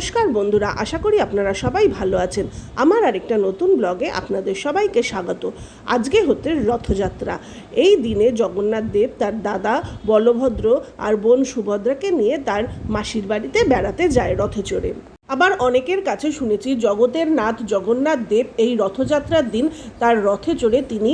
নমস্কার বন্ধুরা, আশা করি আপনারা সবাই ভালো আছেন। আমার আরেকটা নতুন ব্লগে আপনাদের সবাইকে স্বাগত। আজকে হতে রথযাত্রা। এই দিনে জগন্নাথ দেব তার দাদা বলভদ্র আর বোন সুভদ্রাকে নিয়ে তার মাসির বাড়িতে বেড়াতে যায় রথে চড়ে। আবার অনেকের কাছে শুনেছি, জগতের নাথ জগন্নাথ দেব এই রথযাত্রার দিন তার রথে চড়ে তিনি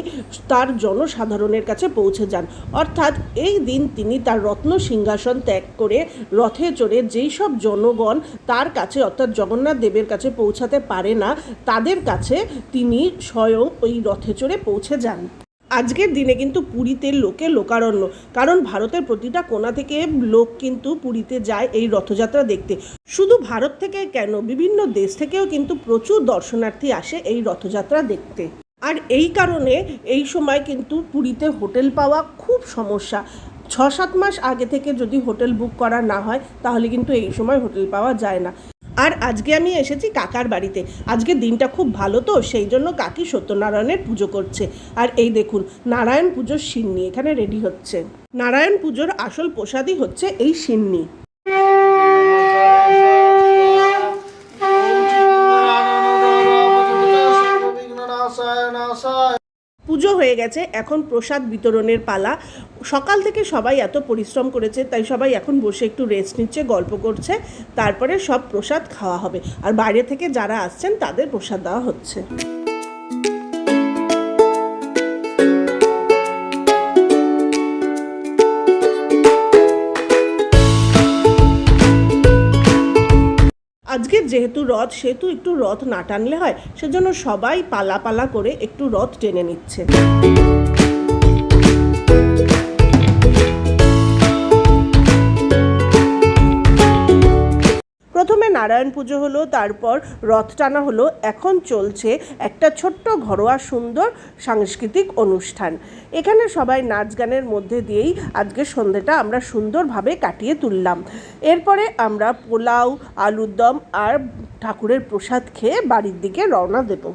তার জনসাধারণের কাছে পৌঁছে যান। অর্থাৎ এই দিন তিনি তার রত্ন সিংহাসন ত্যাগ করে রথে চড়ে যেই সব জনগণ তার কাছে অর্থাৎ জগন্নাথ দেবের কাছে পৌঁছাতে পারে না, তাদের কাছে তিনি স্বয়ং ওই রথে চড়ে পৌঁছে যান। আজকের দিনে কিন্তু পুরীতে লোকে লোকারণ্য। কারণ ভারতের প্রতিটা কোণা থেকে লোক কিন্তু পুরীতে যায় এই রথযাত্রা দেখতে। শুধু ভারত থেকে কেন, বিভিন্ন দেশ থেকেও কিন্তু প্রচুর দর্শনার্থী আসে এই রথযাত্রা দেখতে। আর এই কারণে এই সময় কিন্তু পুরীতে হোটেল পাওয়া খুব সমস্যা। ছ সাত মাস আগে থেকে যদি হোটেল বুক করা না হয়, তাহলে কিন্তু এই সময় হোটেল পাওয়া যায় না। আর আজকে আমি এসেছি কাকার বাড়িতে। আজকে দিনটা খুব ভালো তো, সেই জন্য কাকি সত্যনারায়ণের পুজো করছে। আর এই দেখুন, নারায়ণ পুজোর সিন্নি এখানে রেডি হচ্ছে। নারায়ণ পুজোর আসল প্রসাদই হচ্ছে এই সিন্নি। পুজো হয়ে গেছে, এখন প্রসাদ বিতরণের পালা। সকাল থেকে সবাই এত পরিশ্রম করেছে, তাই সবাই এখন বসে একটু রেস্ট নিচ্ছে, গল্প করছে, তারপরে সব প্রসাদ খাওয়া হবে। আর বাইরে থেকে যারা আসছেন, তাদের প্রসাদ দেওয়া হচ্ছে। আজকে যেহেতু রথ, সেহেতু একটু রথ না টানলে হয়, সেজন্য সবাই পালা পালা করে একটু রথ টেনে নিচ্ছে। নারায়ণ পুজো হলো, তারপর রথ টানা হলো, এখন চলছে একটা ছোট্ট ঘরোয়া সুন্দর সাংস্কৃতিক অনুষ্ঠান। এখানে সবাই নাচ গানের মধ্যে দিয়েই আজকে সন্ধ্যেটা আমরা সুন্দরভাবে কাটিয়ে তুললাম। এরপরে আমরা পোলাও আলুর দম আর ঠাকুরের প্রসাদ খেয়ে বাড়ির দিকে রওনা দেবো।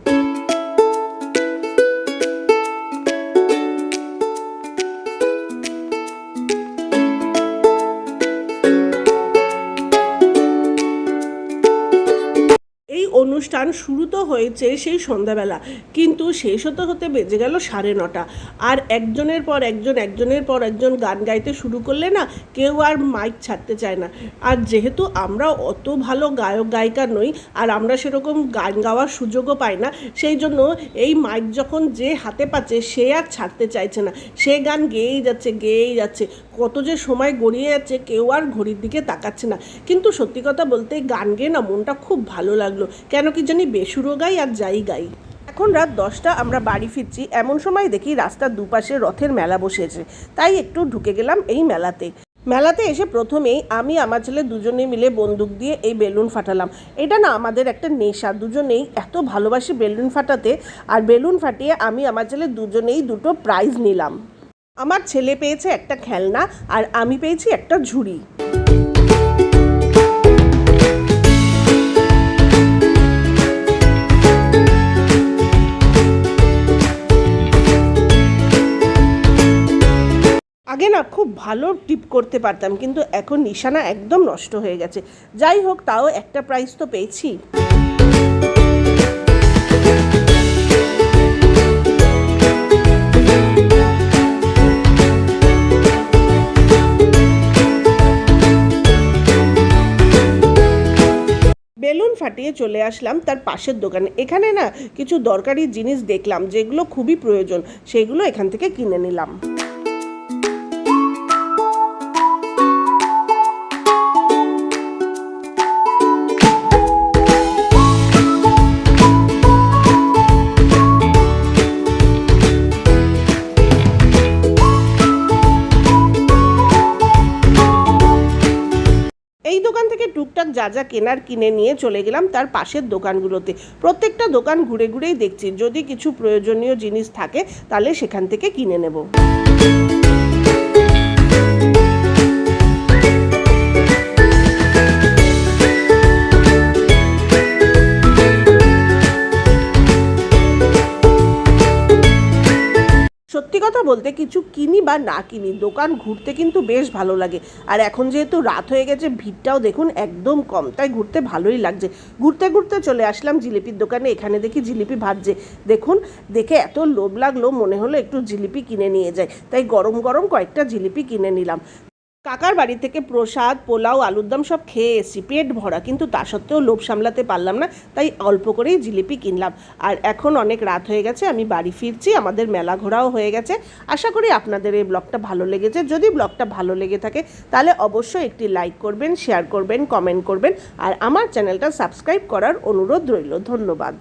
অনুষ্ঠান শুরু তো হয়েছে সেই সন্ধ্যাবেলা, কিন্তু শেষ হতে হতে বেজে গেল সাড়ে নটা। আর একজনের পর একজন, একজনের পর একজন গান গাইতে শুরু করলে না কেউ আর মাইক ছাড়তে চায় না। আর যেহেতু আমরা অত ভালো গায়ক, গায়িকা নই, আর আমরা সেরকম গান গাওয়ার সুযোগও পাই না, সেই জন্য এই মাইক যখন যে হাতে পাচ্ছে সে আর ছাড়তে চাইছে না। সে গান গেয়েই যাচ্ছে গেয়েই যাচ্ছে। কত যে সময় গড়িয়ে যাচ্ছে কেউ আর ঘড়ির দিকে তাকাচ্ছে না। কিন্তু সত্যি কথা বলতে গান গেয়ে না মনটা খুব ভালো লাগল। কেন কি জানি বেসুরো গাই আর যাই গাই এখন রাত দশটা, আমরা বাড়ি ফিরছি। এমন সময় দেখি রাস্তার দুপাশে রথের মেলা বসেছে তাই একটু ঢুকে গেলাম এই মেলাতে। মেলাতে এসে প্রথমেই আমি, আমার ছেলে দুজনে মিলে বন্দুক দিয়ে এই বেলুন ফাটালাম। এটা না আমাদের একটা নেশা। দুজনেই এত ভালোবাসি বেলুন ফাটাতে, আর বেলুন ফাটিয়ে আমি, আমার ছেলে দুজনেই দুটো প্রাইজ নিলাম। আমার ছেলে পেয়েছে একটা খেলনা, আর আমি পেয়েছি একটা ঝুড়ি। আগে না খুব ভালো টিপ করতে পারতাম, কিন্তু এখন নিশানা একদম নষ্ট হয়ে গেছে। যাই হোক, তাও একটা প্রাইজ তো পেয়েছি। বেলুন ফাটিয়ে চলে আসলাম তার পাশের দোকানে। এখানে না কিছু দরকারি জিনিস দেখলাম, যেগুলো খুবই প্রয়োজন, সেগুলো এখান থেকে কিনে নিলাম। টুকটাক যা যা কেনার কিনে নিয়ে চলে গেলাম তার পাশের দোকানগুলোতে। প্রত্যেকটা দোকান ঘুরে ঘুরেই দেখছি। যদি কিছু প্রয়োজনীয় জিনিস থাকে, তাহলে সেখান থেকে কিনে নেব। বলতে কিছু কিনি বা না কিনি, দোকান ঘুরতে কিন্তু বেশ ভালো লাগে। আর এখন যেহেতু রাত হয়ে গেছে, ভিড়টাও দেখুন একদম কম, তাই ঘুরতে ভালোই লাগছে। ঘুরতে ঘুরতে চলে আসলাম জিলিপির দোকানে, এখানে দেখি জিলিপি ভাজছে। দেখুন, দেখে এত লোভ লাগল, মনে হলো একটু জিলিপি কিনে নিয়ে যায় তাই গরম গরম কয়েকটা জিলিপি কিনে নিলাম। কাকার বাড়ি থেকে প্রসাদ, পোলাও, আলুর দম সব খেয়ে এসেছি। পেট ভরা, কিন্তু তা সত্ত্বেও লোভ সামলাতে পারলাম না, তাই অল্প করেই জিলিপি কিনলাম। আর এখন অনেক রাত হয়ে গেছে, আমি বাড়ি ফিরছি, আমাদের মেলা ঘোরাও হয়ে গেছে। আশা করি আপনাদের এই ব্লগটা ভালো লেগেছে। যদি ব্লগটা ভালো লেগে থাকে, তাহলে অবশ্যই একটি লাইক করবেন, শেয়ার করবেন, কমেন্ট করবেন। আর আমার চ্যানেলটা সাবস্ক্রাইব করার অনুরোধ রইল। ধন্যবাদ।